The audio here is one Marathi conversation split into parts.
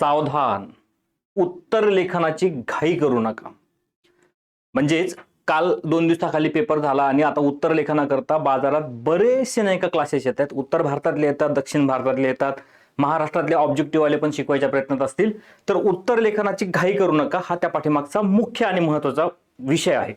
सावधान. उत्तर लेखनाची घाई करू नका. म्हणजेच काल दोन दिवसाखाली पेपर झाला आणि आता उत्तर लेखनाकरता बाजारात बरेचसे नाही का क्लासेस येत आहेत उत्तर भारतातले येतात दक्षिण भारतातले येतात. महाराष्ट्रातले ऑब्जेक्टिव्हवाले पण शिकवायच्या प्रयत्नात असतील. तर उत्तर लेखनाची घाई करू नका. हा त्या पाठीमागचा मुख्य आणि महत्त्वाचा विषय आहे.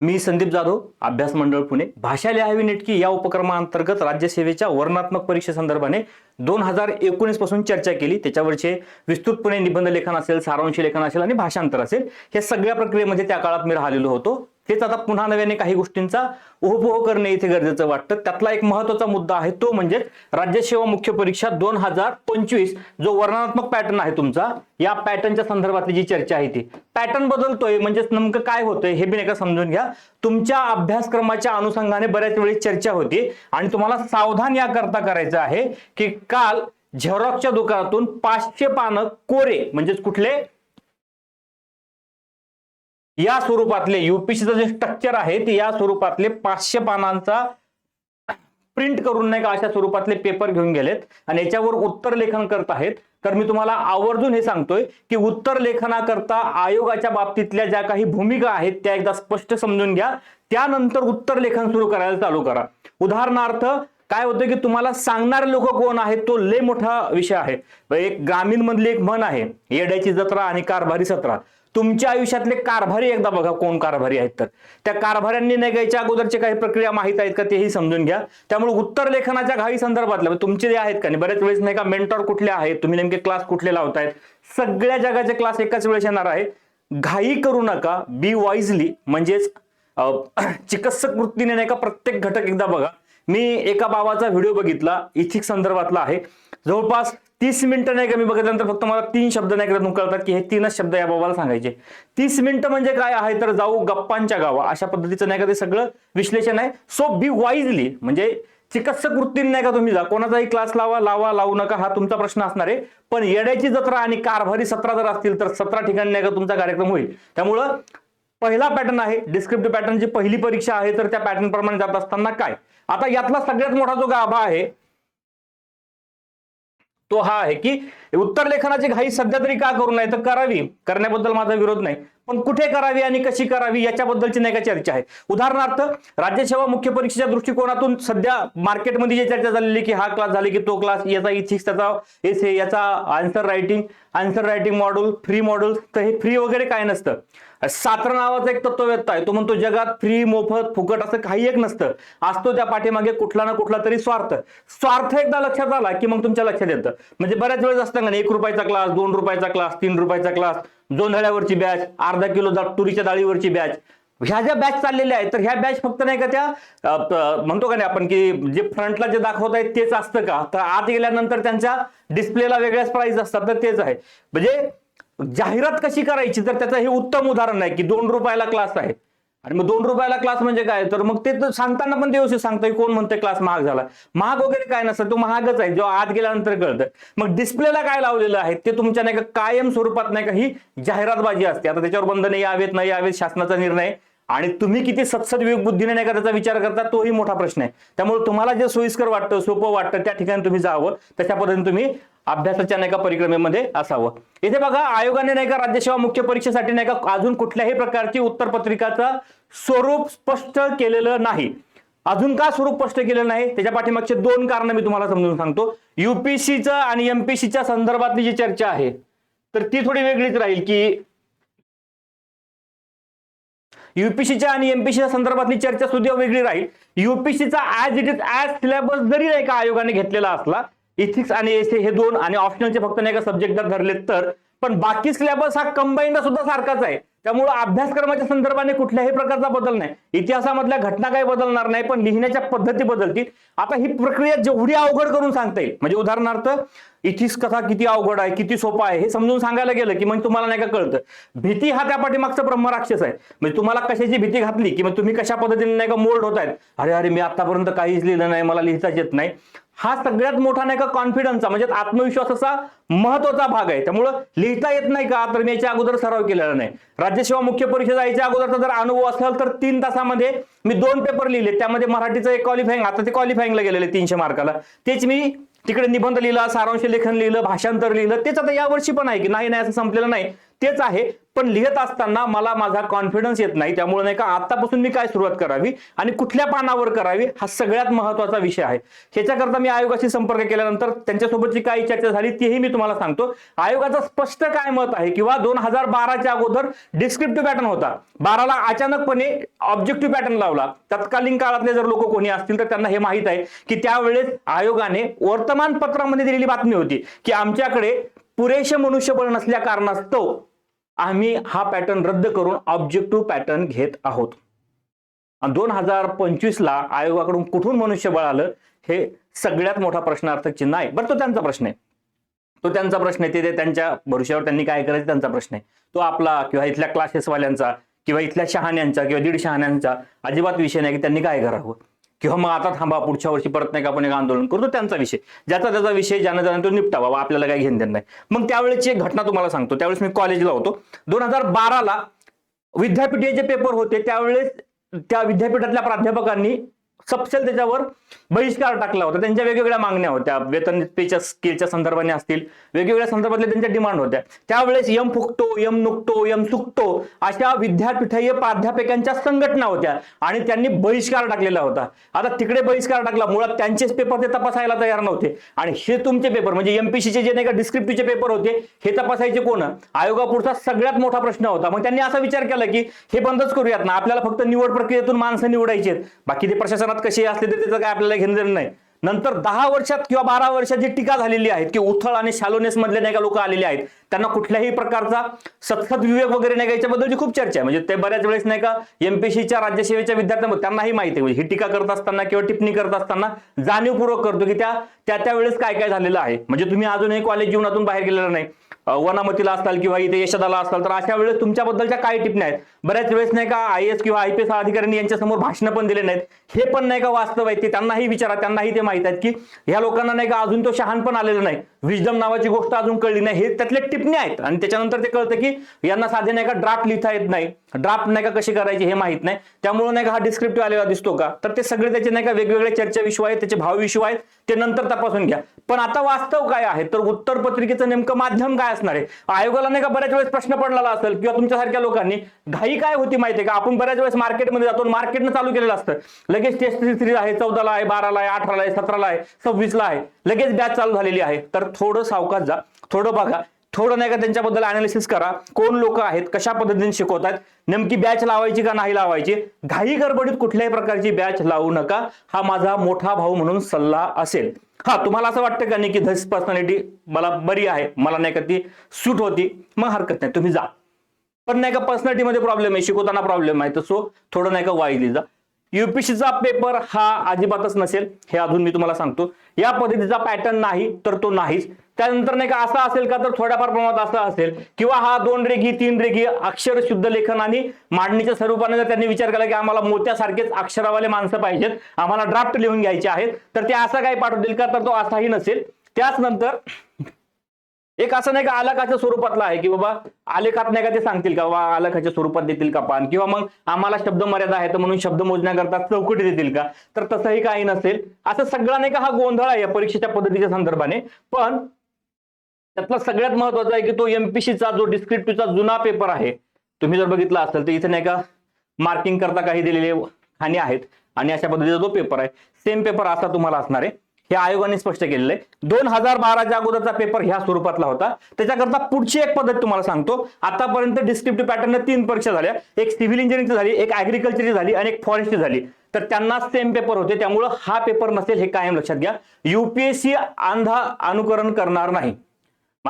मी संदीप जाधव अभ्यास मंडळ पुणे. भाषा लिहावी नेटकी या उपक्रमाअंतर्गत राज्यसेवेच्या वर्णात्मक परीक्षेसंदर्भाने दोन हजार एकोणीसपासून चर्चा केली. त्याच्यावरचे विस्तृतपणे निबंध लेखन असेल सारांश लेखन असेल आणि भाषांतर असेल या सगळ्या प्रक्रियेमध्ये त्या काळात मी राहिलेलो होतो. तेच आता पुन्हा नव्याने काही गोष्टींचा उपभोग करणे इथे गरजेचं वाटतं. त्यातला एक महत्त्वाचा मुद्दा आहे तो म्हणजे राज्यसेवा मुख्य परीक्षा दोन हजार पंचवीस जो वर्णनात्मक पॅटर्न आहे तुमचा या पॅटर्नच्या संदर्भातली जी चर्चा आहे ती. पॅटर्न बदलतोय म्हणजेच नेमकं काय होतंय हे बी नाही का समजून घ्या. तुमच्या अभ्यासक्रमाच्या अनुषंगाने बऱ्याच वेळी चर्चा होती आणि तुम्हाला सावधान याकरता करायचं आहे की काल झेरॉक्सच्या दुकानातून पाचशे पानं कोरे म्हणजेच कुठले? या स्वरूपातले युपीसीचं जे स्ट्रक्चर आहे ते या स्वरूपातले पाचशे पानांचा प्रिंट करून नाही का अशा स्वरूपातले पेपर घेऊन गेलेत. आणि याच्यावर उत्तर लेखन करत आहेत. तर मी तुम्हाला आवर्जून हे सांगतोय की उत्तर लेखनाकरता आयोगाच्या बाबतीतल्या ज्या काही भूमिका आहेत त्या एकदा स्पष्ट समजून घ्या. त्यानंतर उत्तर लेखन सुरू करायला चालू करा. उदाहरणार्थ काय होतं की तुम्हाला सांगणारे लोक कोण आहेत तो लय मोठा विषय आहे. एक ग्रामीण मधली एक म्हण आहे येड्याची जत्रा आणि कारभारी सत्रा. तुमच्या आयुष्यातले कारभारी एकदा बघा कोण कारभारी आहेत तर. त्या कारभाऱ्यांनी नाही घ्यायच्या अगोदरच्या काही प्रक्रिया माहीत आहेत का तेही समजून घ्या. त्यामुळे उत्तर लेखनाच्या घाई संदर्भातल्या तुमचे जे आहेत का नाही बऱ्याच वेळेस नाही का मेंटॉर कुठले आहेत तुम्ही नेमके क्लास कुठले लावतायत सगळ्या जगाचे क्लास एकाच वेळेस येणार आहे. घाई करू नका बी वाईजली म्हणजेच चिकित्सक वृत्तीने नाही का प्रत्येक घटक एकदा बघा. मी एका बाबाचा व्हिडिओ बघितला इथिक संदर्भातला आहे. जवळपास तीस मिनिटं नाही का मी बघितल्यानंतर फक्त मला तीन शब्द नाही करत कळतात की हे तीनच शब्द या बाबाला सांगायचे. तीस मिनिटं म्हणजे काय आहे तर जाऊ गप्पांच्या गावा. अशा पद्धतीचं नाही का ते सगळं विश्लेषण आहे. सो बी वाईजली म्हणजे चिकित्सक वृत्तीने नाही का तुम्ही जा. कोणाचाही क्लास लावा लावा लावू नका हा तुमचा प्रश्न असणार आहे. पण येड्याची जत्रा आणि कारभारी सतरा जर असतील तर सतरा ठिकाणी नाही का तुमचा कार्यक्रम होईल. त्यामुळं पहिला पॅटर्न आहे. डिस्क्रिप्टिव्ह पॅटर्नची पहिली परीक्षा आहे तर त्या पॅटर्न प्रमाणे जात असताना काय? आता यातला सगळ्यात मोठा जो गाभा आहे तो हा आहे की उत्तर लेखनाची घाई सध्या तरी का करू नये? तर करावी. करण्याबद्दल माझा विरोध नाही. पण कुठे करावी आणि कशी करावी याच्याबद्दलची नाही का चर्चा आहे. उदाहरणार्थ राज्यसेवा मुख्य परीक्षेच्या दृष्टिकोनातून सध्या मार्केटमध्ये जी चर्चा झालेली की हा क्लास झाली की तो क्लास याचा इथिक्स त्याचा एसे याचा answer writing answer writing module free module तर हे फ्री वगैरे काय नसतं. सात्र नावाचा एक तत्ववेत्ता आहे. तो म्हणतो जगात फ्री मोफत फुकट असं काही एक नसतं. असतो त्या पाठीमागे कुठला ना कुठला तरी स्वार्थ. स्वार्थ एकदा लक्षात आला की मग तुमच्या लक्षात येतं. म्हणजे बऱ्याच वेळेस असतं का एक रुपयाचा क्लास दोन रुपयाचा क्लास तीन रुपयाचा क्लास जोंधळ्यावरची बॅच अर्धा किलो तुरीच्या डाळीवरची बॅच ह्या ज्या बॅच चाललेल्या आहेत तर ह्या बॅच फक्त नाही का त्या म्हणतो का नाही आपण की जे फ्रंटला जे दाखवत आहेत तेच असतं का? तर आत गेल्यानंतर त्यांच्या डिस्प्लेला वेगळ्याच प्राइस असतात तर तेच आहे. म्हणजे जाहिरात कशी करायची? तर त्याचं हे उत्तम उदाहरण आहे की दोन रुपयाला क्लास आहे. आणि मग दोन रुपयाला क्लास म्हणजे काय? तर मग ते तर सांगताना पण ते व्यवस्थित सांगतोय कोण म्हणतोय क्लास महाग झाला. महाग वगैरे काय नसतं तो महागच आहे जो आत गेल्यानंतर कळतं. मग डिस्प्लेला काय लावलेलं आहे? ते तुमच्या नाही का कायम स्वरूपात नाही का ही जाहिरातबाजी असते. आता त्याच्यावर बंधने यावेत नाही यावेत शासनाचा निर्णय. आणि तुम्ही किती सत्सद बुद्धीने नाही का त्याचा विचार करता तोही मोठा प्रश्न आहे. त्यामुळे तुम्हाला जे सोयीस्कर वाटतं सोपं वाटतं त्या ठिकाणी तुम्ही जावं. तशा पद्धतीने तुम्ही अभ्यासाच्या नाही का परिक्रमेमध्ये असावं. इथे बघा आयोगाने नाही का राज्यसेवा मुख्य परीक्षेसाठी नाही का अजून कुठल्याही प्रकारची उत्तरपत्रिकाचा स्वरूप स्पष्ट केलेलं नाही. अजून का स्वरूप स्पष्ट केलेलं नाही? त्याच्या पाठीमागचे दोन कारण मी तुम्हाला समजून सांगतो. युपीसीचं आणि एमपीसीच्या संदर्भातली जी चर्चा आहे तर ती थोडी वेगळीच राहील की युपीसीच्या आणि एमपीसीच्या संदर्भातली चर्चा सुद्धा वेगळी राहील. युपीसीचा as it is as syllabus जरी नाही का आयोगाने घेतलेला असला इथिक्स आणि एसे हे दोन आणि ऑप्शनलचे फक्त नाही का सब्जेक्ट जर धरलेत तर. पण बाकी सिलेबस हा कंबाईंड सुद्धा सारखाच आहे. त्यामुळे अभ्यासक्रमाच्या संदर्भाने कुठल्याही प्रकारचा बदल नाही. इतिहासामधल्या घटना काही बदलणार नाही पण लिहिण्याच्या पद्धती बदलतील. आता ही प्रक्रिया जेवढी अवघड करून सांगता येईल. म्हणजे उदाहरणार्थ इथिक्स कथा किती अवघड आहे किती सोपा आहे हे समजून सांगायला गेलं की मग तुम्हाला नाही का कळतं. भीती हा त्या पाठीमागचा ब्रह्मराक्षस आहे. म्हणजे तुम्हाला कशाची भीती घातली की मग तुम्ही कशा पद्धतीने नाही का मोल्ड होत आहेत अरे अरे मी आतापर्यंत काहीच लिहिलं नाही मला लिहिताच येत नाही. हा सगळ्यात मोठा नाही का कॉन्फिडन्सचा म्हणजे आत्मविश्वासाचा महत्त्वाचा भाग आहे. त्यामुळं लिहिता येत नाही का? तर मी याच्या अगोदर सराव केलेला नाही. राज्यसेवा मुख्य परीक्षा जायच्या अगोदरचा जर अनुभव असेल तर तीन तासामध्ये मी दोन पेपर लिहिले. त्यामध्ये मराठीचं एक क्वालिफाईंग आता ते क्वालिफाईंगला गेलेले तीनशे मार्काला. तेच मी तिकडे निबंध लिहिला सारांश लेखन लिहिलं भाषांतर लिहिलं. तेच आता यावर्षी पण आहे की नाही नाही असं संपलेलं नाही. तेच आहे. पण लिहित असताना मला माझा कॉन्फिडन्स येत नाही. त्यामुळे नाही का आतापासून मी काय सुरुवात करावी आणि कुठल्या पानावर करावी हा सगळ्यात महत्त्वाचा विषय आहे. ह्याच्याकरता मी आयोगाशी संपर्क केल्यानंतर त्यांच्यासोबतची काही चर्चा झाली तीही मी तुम्हाला सांगतो. आयोगाचं स्पष्ट काय मत आहे किंवा दोन हजार बाराच्या अगोदर डिस्क्रिप्टिव्ह पॅटर्न होता. बाराला अचानकपणे ऑब्जेक्टिव्ह पॅटर्न लावला. तत्कालीन काळातले जर लोक कोणी असतील तर त्यांना हे माहीत आहे की त्यावेळेस आयोगाने वर्तमानपत्रामध्ये दिलेली बातमी होती की आमच्याकडे पुरेसे मनुष्यबळ नसल्या कारणास्तव आम्ही हा पॅटर्न रद्द करून ऑब्जेक्टिव्ह पॅटर्न घेत आहोत. दोन हजार पंचवीसला आयोगाकडून कुठून मनुष्यबळ आलं हे सगळ्यात मोठा प्रश्नार्थक चिन्ह आहे. बरं तो त्यांचा प्रश्न आहे. तो त्यांचा प्रश्न आहे. ते त्यांच्या भविष्यावर त्यांनी काय करायचं त्यांचा प्रश्न आहे. तो आपला किंवा इथल्या क्लासेसवाल्यांचा किंवा इथल्या शहाण्यांचा किंवा दीड शहाण्यांचा अजिबात विषय नाही की त्यांनी काय करावं. किंवा मग आता थांबा पुढच्या वर्षी परत नाही का आपण एक आंदोलन करतो त्यांचा विषय. ज्याचा त्याचा विषय ज्यानं ज्यानं तो निपटावा आपल्याला काही घेणं देणं नाही. मग त्यावेळेची एक घटना तुम्हाला सांगतो. त्यावेळेस मी कॉलेजला होतो. दोन हजार बाराला विद्यापीठाचे पेपर होते त्यावेळेस त्या विद्यापीठातल्या प्राध्यापकांनी सबसेल त्याच्यावर बहिष्कार टाकला होता. त्यांच्या वेगवेगळ्या मागण्या होत्या. वेतन पेच्या स्किलच्या संदर्भाने असतील वेगवेगळ्या संदर्भातल्या त्यांच्या डिमांड होत्या. त्यावेळेस यम फुकतो यम नुकतो यम सुकतो अशा विद्यापीठीय प्राध्यापकांच्या संघटना होत्या आणि त्यांनी बहिष्कार टाकलेला होता. आता तिकडे बहिष्कार टाकला. मुळात त्यांचेच पेपर ते तपासायला तयार नव्हते. आणि हे तुमचे पेपर म्हणजे एमपीसीचे जे नाही का डिस्क्रिप्टिव्हचे पेपर होते हे तपासायचे कोण? आयोगापुढचा सगळ्यात मोठा प्रश्न होता. मग त्यांनी असा विचार केला की हे बंदच करूयात ना. आपल्याला फक्त निवड प्रक्रियेतून माणसं निवडायची आहेत. बाकी ते प्रशासनात सुरुवात कशी असली तरी त्याचं काय आपल्याला घेणं देणं नाही. नंतर दहा वर्षात किंवा बारा वर्षात जी टीका झालेली आहे की उथळ आणि शालोनेस मधले नाही का लोक आलेले आहेत त्यांना कुठल्याही प्रकारचा सतत विवेक वगैरे नाही का याच्याबद्दलची खूप चर्चा आहे. म्हणजे ते बऱ्याच वेळेस नाही का एमपीसीच्या राज्यसेवेच्या विद्यार्थ्यांमध्ये त्यांनाही माहिती आहे. म्हणजे ही टीका करत असताना किंवा टिप्पणी करत असताना जाणीवपूर्वक करतो की त्या त्या त्यावेळेस काय काय झालेलं आहे. म्हणजे तुम्ही अजूनही कॉलेज जीवनातून बाहेर गेलेलं नाही. वनामतीला असाल किंवा इथे यशदाला असाल तर अशा वेळेस तुमच्याबद्दलच्या काय टिपण्या आहेत? बऱ्याच वेळेस नाही का आय एस किंवा आय पी एस अधिकाऱ्यांनी यांच्यासमोर भाषणं पण दिले नाहीत. हे पण नाही का वास्तव आहे. ते त्यांनाही विचारा त्यांनाही ते माहीत आहेत की ह्या लोकांना नाही का अजून तो शहाणपण आलेलं नाही. विजडम नावाची गोष्ट अजून कळली नाही. हे त्यातले टिपणे आहेत. आणि त्याच्यानंतर ते कळतं की यांना साधे नाही का ड्राफ्ट लिहिता येत नाही. ड्राफ्ट नाही का कशी करायची हे माहीत नाही. त्यामुळे नाही का हा डिस्क्रिप्टिव्ह आलेला दिसतो का? तर ते सगळे त्याचे नाही का वेगवेगळे चर्चा विश्व आहेत त्याचे भाव विश्व आहेत ते नंतर तपासून घ्या. पण आता वास्तव काय आहे? तर उत्तर पत्रिकेचं नेमकं माध्यम काय असणार आहे? आयोगाला नाही का बऱ्याच वेळेस प्रश्न पडलेला असेल किंवा तुमच्यासारख्या लोकांनी घाई काय होती माहितीये का? आपण बऱ्याच वेळेस मार्केटमध्ये जातो मार्केटनं चालू केलेलं असतं. लगेच टेस्ट सिरीज आहे चौदाला आहे बाराला आहे अठराला आहे सतराला आहे सव्वीसला आहे. लगेच बॅच चालू झालेली आहे. तर थोडं सावकाश जा थोडं बघा. थोडं नाही का त्यांच्याबद्दल अनालिसिस करा. कोण लोक आहेत कशा पद्धतीने शिकवतात नेमकी बॅच लावायची का नाही लावायची? घाई गडबडीत कुठल्याही प्रकारची बॅच लावू नका. हा माझा मोठा भाऊ म्हणून सल्ला असेल. हा तुम्हाला असं वाटतं का नाही की धस पर्सनॅलिटी मला बरी आहे मला नाही का ती सूट होती? मग हरकत नाही तुम्ही जा. पण नाही का पर्सनॅलिटीमध्ये प्रॉब्लेम आहे शिकवताना प्रॉब्लेम आहे. तर सो थोडं नाही का वाईली जा. युपीसीचा पेपर हा अजिबातच नसेल. हे अजून मी तुम्हाला सांगतो. या पद्धतीचा पॅटर्न नाही तर तो नाहीच. त्यानंतर नाही का असा असेल का तर थोड्याफार प्रमाणात असा असेल. किंवा हा दोन रेगी तीन रेगी अक्षर शुद्ध लेखन आणि मांडणीच्या स्वरूपाने जर त्यांनी विचार केला की आम्हाला मोत्यासारखेच अक्षरावाले माणसं पाहिजेत आम्हाला ड्राफ्ट लिहून घ्यायचे आहेत तर ते असा काही पाठवतील का तर तो असाही नसेल. त्याच नंतर एक असं नाही का आलेखाच्या स्वरूपातला आहे की बाबा आलेखात नाही का ते सांगतील का बा आलेखाच्या स्वरूपात देतील का पान? किंवा मग आम्हाला शब्द मर्यादा आहे तर म्हणून शब्द मोजण्याकरता चौकटी देतील का? तर तसंही काही नसेल. असं सगळा नाही का हा गोंधळ आहे या परीक्षेच्या पद्धतीच्या संदर्भाने. पण त्यातला सगळ्यात महत्त्वाचा आहे की तो एमपीसीचा जो डिस्क्रिप्टिव्हचा जुना पेपर आहे तुम्ही जर बघितला असेल तर इथे नाही का मार्किंग करता काही दिलेले खाणी आहेत. आणि अशा पद्धतीचा जो पेपर आहे सेम पेपर असा तुम्हाला असणार आहे. हे आयोगाने स्पष्ट केलेलं आहे. दोन हजार बाराच्या अगोदरचा पेपर ह्या स्वरूपातला होता. त्याच्याकरता पुढची एक पद्धत तुम्हाला सांगतो. आतापर्यंत डिस्क्रिप्टिव्ह पॅटर्नने तीन परीक्षा झाल्या. एक सिव्हिल इंजिनिअरिंगची झाली एक ऍग्रिकल्चरची झाली आणि एक फॉरेस्टची झाली. तर त्यांना सेम पेपर होते. त्यामुळं हा पेपर नसेल हे कायम लक्षात घ्या. युपीएससी अंधा अनुकरण करणार नाही.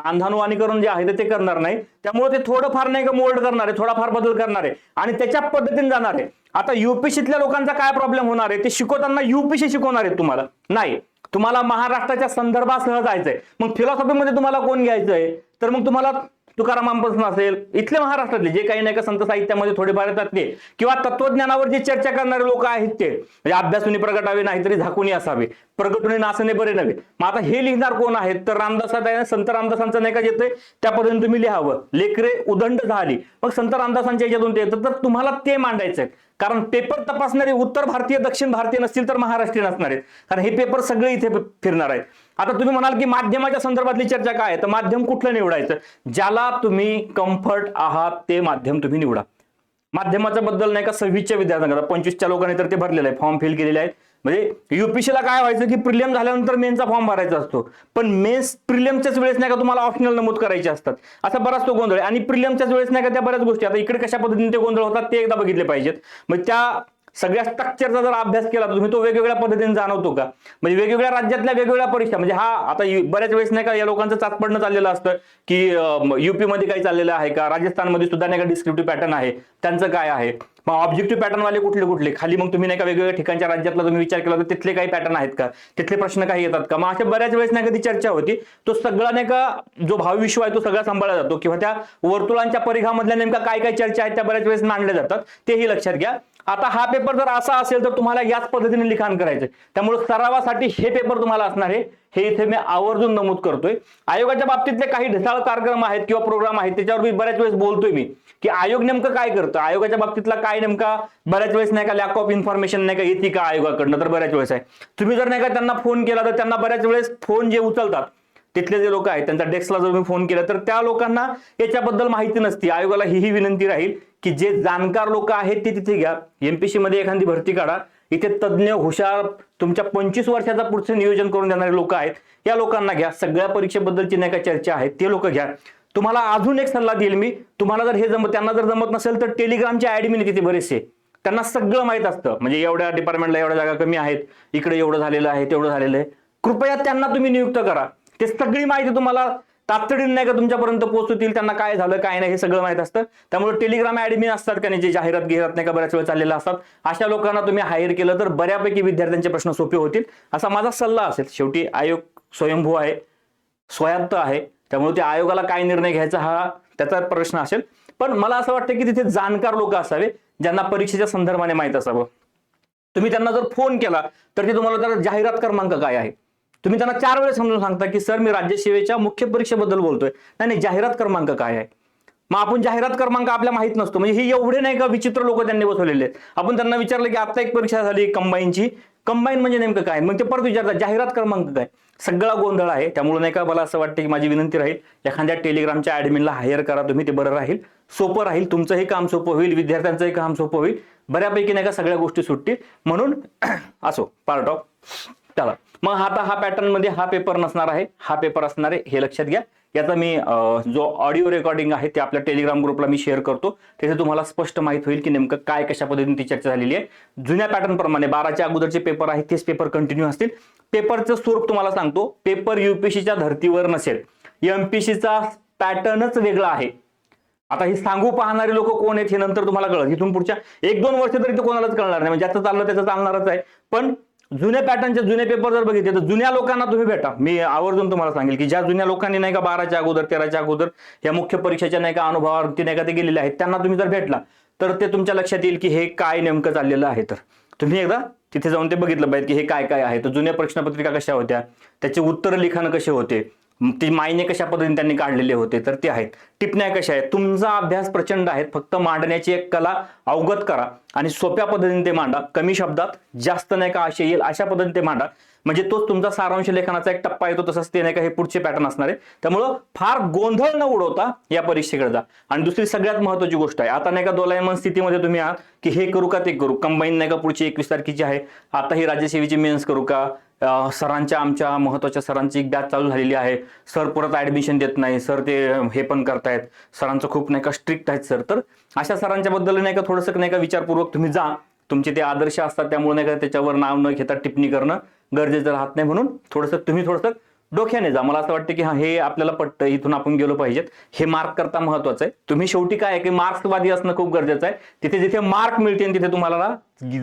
अंधानुवानीकरण जे आहे ते करणार नाही. त्यामुळे ते थोडंफार नाही का मोल्ड करणार आहे थोडाफार बदल करणार आहे. आणि त्याच्या पद्धतीने जाणार आहे. आता युपीसीतल्या लोकांचा काय प्रॉब्लेम होणार आहे? ते शिकवताना युपीसी शिकवणार आहे तुम्हाला. नाही. तुम्हाला महाराष्ट्राच्या संदर्भासह जायचंय. मग फिलॉसॉफीमध्ये तुम्हाला कोण घ्यायचंय? तर मग तुम्हाला तुकारामांपासून असेल इथले महाराष्ट्रातले जे काही नाही का संत साहित्यामध्ये थोडेफार येतात ते किंवा तत्वज्ञानावर जे चर्चा करणारे लोक आहेत ते म्हणजे अभ्यासून प्रगटावे नाहीतरी झाकुनी असावे प्रगटुनी नासणे बरे नव्हे. मग आता हे लिहिणार कोण आहेत? तर रामदासात आहे संत रामदासांचं नाही का येतंय त्या पद्धतीने तुम्ही लिहावं. लेकरे उदंड झाली. मग संत रामदासांच्या याच्यातून ते येतं. तर तुम्हाला ते मांडायचं आहे. कारण पेपर तपासणारे उत्तर भारतीय दक्षिण भारतीय नसतील तर महाराष्ट्रीयन असणार आहेत. कारण हे पेपर सगळे इथे फिरणार आहेत. आता तुम्ही म्हणाल की माध्यमाच्या संदर्भातली चर्चा काय आहे? तर माध्यम कुठलं निवडायचं? ज्याला तुम्ही कम्फर्ट आहात ते माध्यम तुम्ही निवडा. माध्यमाच्या बद्दल नाही का सव्वीसच्या विद्यार्थ्यांना पंचवीसच्या लोकांनी तर ते भरलेलं आहे फॉर्म फिल केलेले आहेत. म्हणजे युपीसीला काय व्हायचं की प्रिलियम झाल्यानंतर मेनचा फॉर्म भरायचा असतो. पण मेन्स प्रिलियमच्याच वेळेस नाही का तुम्हाला ऑप्शनल नमूद करायचे असतात. असा बराच तो गोंधळ आहे. आणि प्रिलियमच्याच वेळेस नाही का त्या बऱ्याच गोष्टी आता इकडे कशा पद्धतीने ते गोंधळ होतात ते एकदा बघितले पाहिजेत. मग त्या सगळ्या स्ट्रक्चरचा जर अभ्यास केला तर तुम्ही तो वेगवेगळ्या पद्धतीने जाणवतो का? म्हणजे वेगवेगळ्या राज्यातल्या वेगवेगळ्या परीक्षा म्हणजे हा आता बऱ्याच वेळेस नाही का या लोकांचं चाचपडणं चाललेलं असतं की युपीमध्ये काही चाललेलं आहे का? राजस्थानमध्ये सुद्धा नाही का डिस्क्रिप्टिव्ह पॅटर्न आहे. त्यांचं काय आहे? मग ऑब्जेक्टिव्ह पॅटर्न वाले कुठले कुठले? खाली मग तुम्ही नाही का वेगवेगळ्या ठिकाणच्या राज्यातला तुम्ही विचार केला तर तिथले काही पॅटर्न आहेत का? तिथले प्रश्न काही येतात का? मग अशा बऱ्याच वेळेस नाही का ती चर्चा होती. तो सगळा नाही का जो भावविश्व आहे तो सगळा सांभाळला जातो. किंवा त्या वर्तुळांच्या परिघामधल्या नेमका काय काय चर्चा आहेत त्या बऱ्याच वेळेस मांडल्या जातात. तेही लक्षात घ्या. आता हा पेपर जर असा असेल तर तुम्हाला याच पद्धतीने लिखाण करायचं त्यामुळे सरावासाठी हे पेपर तुम्हाला असणार आहे. हे इथे मी आवर्जून नमूद करतोय. आयोगाच्या बाबतीतले काही ढसाळ कार्यक्रम आहेत किंवा प्रोग्राम आहेत त्याच्यावर मी बऱ्याच वेळेस बोलतोय मी की आयोग नेमकं काय करतं? आयोगाच्या बाबतीतला काय नेमका? बऱ्याच वेळेस नाही का लॅक ऑफ इन्फॉर्मेशन नाही का येते का आयोगाकडनं? तर बऱ्याच वेळेस आहे. तुम्ही जर नाही का त्यांना फोन केला तर त्यांना बऱ्याच वेळेस फोन जे उचलतात तिथले जे लोक आहेत त्यांच्या डेस्कला जर मी फोन केला तर त्या लोकांना याच्याबद्दल माहिती नसती. आयोगाला ही ही विनंती राहील की जे जाणकार लोक आहेत ते तिथे घ्या. एमपीसी मध्ये एखादी भरती काढा. इथे तज्ज्ञ हुशार तुमच्या पंचवीस वर्षाचा पुढचं नियोजन करून देणारे लोक आहेत या लोकांना घ्या. सगळ्या परीक्षेबद्दलची नाही का चर्चा आहे ते लोक घ्या. तुम्हाला अजून एक सल्ला देईल मी. तुम्हाला जर हे जमत त्यांना जर जमत नसेल तर टेलिग्रामचे ऍडमिन तिथे बरेचसे. त्यांना सगळं माहीत असतं. म्हणजे एवढ्या डिपार्टमेंटला एवढ्या जागा कमी आहेत. इकडे एवढं झालेलं आहे तेवढं झालेलं आहे. कृपया त्यांना तुम्ही नियुक्त करा. ते सगळी माहिती तुम्हाला तातडीने नाही का तुमच्यापर्यंत पोहोचतील त्यांना काय झालं काय नाही हे सगळं माहीत असतं. त्यामुळे टेलिग्राम ऍडमिन असतात का नाही जे जाहिरात घेरात नाही का बऱ्याच वेळ चाललेलं असतात अशा लोकांना तुम्ही हायर केलं तर बऱ्यापैकी विद्यार्थ्यांचे प्रश्न सोपे होतील. असा माझा सल्ला असेल शेवटी आयोग स्वयंभू आहे स्वायत्त आहे त्यामुळे त्या आयोगाला काय निर्णय घ्यायचा हा त्याचा प्रश्न असेल. पण मला असं वाटतं की तिथे जाणकार लोक असावे ज्यांना परीक्षेच्या संदर्भाने माहीत असावं. तुम्ही त्यांना जर फोन केला तर ते तुम्हाला तर जाहिरात क्रमांक काय आहे? तुम्ही त्यांना चार वेळेस समजून सांगता की सर मी राज्यसेवेच्या मुख्य परीक्षेबद्दल बोलतोय. नाही नाही जाहिरात क्रमांक काय आहे? मग आपण जाहिरात क्रमांक आपल्या माहीत नसतो. म्हणजे हे एवढे नाही का विचित्र लोक त्यांनी बसवलेले आहेत. आपण त्यांना विचारलं की आता एक परीक्षा झाली कंबाईनची. कंबाईन म्हणजे नेमकं काय? मग ते परत विचारतात जाहिरात क्रमांक काय? सगळा गोंधळ आहे. त्यामुळे नाही का मला असं वाटतं की माझी विनंती राहील एखाद्या टेलिग्रामच्या ऍडमिनला हायर करा तुम्ही ते बरं राहील सोपं राहील तुमचंही काम सोपं होईल विद्यार्थ्यांचंही काम सोपं होईल बऱ्यापैकी नाही का सगळ्या गोष्टी सुटतील. म्हणून असो पार्ट ऑफ चला. मग आता हा पॅटर्नमध्ये हा पेपर नसणार आहे. हा पेपर असणार आहे हे लक्षात घ्या. याचा मी जो ऑडिओ रेकॉर्डिंग आहे ते आपल्या टेलिग्राम ग्रुपला मी शेअर करतो. तिथे तुम्हाला स्पष्ट माहीत होईल की नेमकं काय कशा पद्धतीने ती चर्चा झालेली आहे. जुन्या पॅटर्न प्रमाणे बाराच्या अगोदरचे पेपर आहेत तेच पेपर कंटिन्यू असतील. पेपरचं स्वरूप तुम्हाला सांगतो. पेपर युपीसीच्या धर्तीवर नसेल. एमपीसीचा पॅटर्नच वेगळा आहे. आता हे सांगू पाहणारे लोक कोण आहेत हे नंतर तुम्हाला कळत इथून पुढच्या एक दोन वर्ष तरी ते कोणालाच कळणार नाही. म्हणजे ज्याचं चाललं त्याचं चालणारच आहे. पण जुन्या पॅटर्नचे जुने पेपर जर बघितले तर जुन्या लोकांना तुम्ही भेटा. मी आवर्जून तुम्हाला सांगेल की ज्या जुन्या लोकांनी नाही का बाराच्या अगोदर तेराच्या अगोदर या मुख्य परीक्षेच्या नाही का अनुभवावरती नाही का ते गेलेले आहेत त्यांना तुम्ही जर भेटला तर ते तुमच्या लक्षात येईल की हे काय नेमकं चाललेलं आहे तर. तुम्ही एकदा तिथे जाऊन ते बघितलं पाहिजे की हे काय काय आहे. तर जुन्या प्रश्नपत्रिका कशा होत्या? त्याचे उत्तर लिखाण कसे होते? ती मायने कशा पद्धतीने त्यांनी काढलेले होते तर ते आहेत. टिपण्या कशा आहेत? तुमचा अभ्यास प्रचंड आहेत. फक्त मांडण्याची एक कला अवगत करा आणि सोप्या पद्धतीने ते मांडा. कमी शब्दात जास्त नाही का असे येईल अशा पद्धतीने ते मांडा. म्हणजे तोच तुमचा सारांश लेखनाचा एक टप्पा येतो तसंच ते नाही का हे पुढचे पॅटर्न असणार आहे. त्यामुळं फार गोंधळ न उडवता या परीक्षेकडे जा. आणि दुसरी सगळ्यात महत्वाची गोष्ट आहे आता नाही का दोलायमान स्थितीमध्ये तुम्ही आहात की हे करू का ते करू? कंबाईन नाही का पुढची एकवीस तारखेची आहे. आता ही राज्यसेवेची मेन्स करू का? सरांच्या आमच्या महत्त्वाच्या सरांची एक बॅच चालू झालेली आहे. सर परत ऍडमिशन देत नाही सर ते हे पण करतायत. सरांचं खूप नाही का स्ट्रिक्ट आहेत सर. तर अशा सरांच्या बद्दल नाही का थोडंसं नाही का विचारपूर्वक तुम्ही जा. तुमचे ते आदर्श असतात त्यामुळे नाही का त्याच्यावर नाव न घेता टिप्पणी करणं गरजेचं राहत नाही म्हणून थोडंसं तुम्ही थोडंसं डोक्याने जा. मला असं वाटतं की हा हे आपल्याला पटतं इथून आपण गेलो पाहिजेत. हे मार्क करता महत्वाचं आहे. तुम्ही शेवटी काय आहे की मार्क्सवादी असणं खूप गरजेचं आहे. तिथे जिथे मार्क मिळतील तिथे तुम्हाला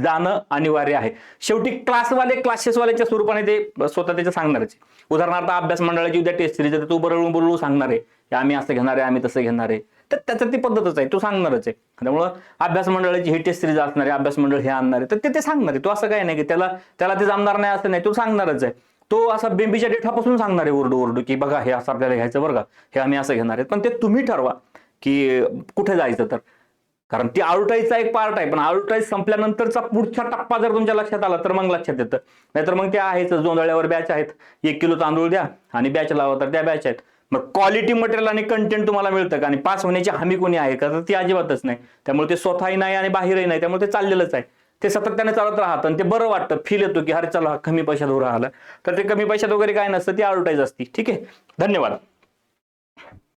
जाणं अनिवार्य आहे. शेवटी क्लासवाले क्लासेसवाल्याच्या स्वरूपाने ते स्वतः त्याच्या सांगणारच आहे. उदाहरणार्थ अभ्यास मंडळाची उद्या टेस्ट सिरीज तू बरोबर बरळू सांगणार आहे. आम्ही असं घेणार आहे आम्ही तसं घेणार आहे. तर त्याचं ती पद्धतच आहे. तो सांगणारच आहे. त्यामुळं अभ्यास मंडळाची ही टेस्ट सिरीज असणार आहे अभ्यास मंडळ हे आणणार आहे. तर ते ते सांगणार आहे. तो असं काय नाही की त्याला त्याला ते जमणार नाही असं नाही. तो सांगणारच आहे. तो असा बेंबीच्या डेठापासून सांगणार आहे ओरडू ओरडू की बघा हे असं आपल्याला घ्यायचं बरं का? हे आम्ही असं घेणार आहे. पण ते तुम्ही ठरवा की कुठे जायचं तर. कारण ती आउटराईजचा एक पार्ट आहे. पण आउटराईज संपल्यानंतरचा पुढचा टप्पा जर तुमच्या लक्षात आला तर मग लक्षात येतं. नाहीतर मग ते आहेच. जोंधळ्यावर बॅच आहेत. एक किलो तांदूळ द्या आणि बॅच लावा तर त्या बॅच आहेत. मग क्वालिटी मटेरियल आणि कंटेंट तुम्हाला मिळतं का? आणि पास होण्याची हमी कोणी आहे का? तर ती अजिबातच नाही. त्यामुळे ते स्वतःही नाही आणि बाहेरही नाही. त्यामुळे ते चाललेलंच आहे. ते सातत्याने चालत राहतं आणि ते बरं वाटतं. फील येतो की अरे चला कमी पैशात हो राहिला. तर ते कमी पैशात वगैरे काय नसतं ती ॲडव्हर्टाईज असती. ठीक आहे? धन्यवाद.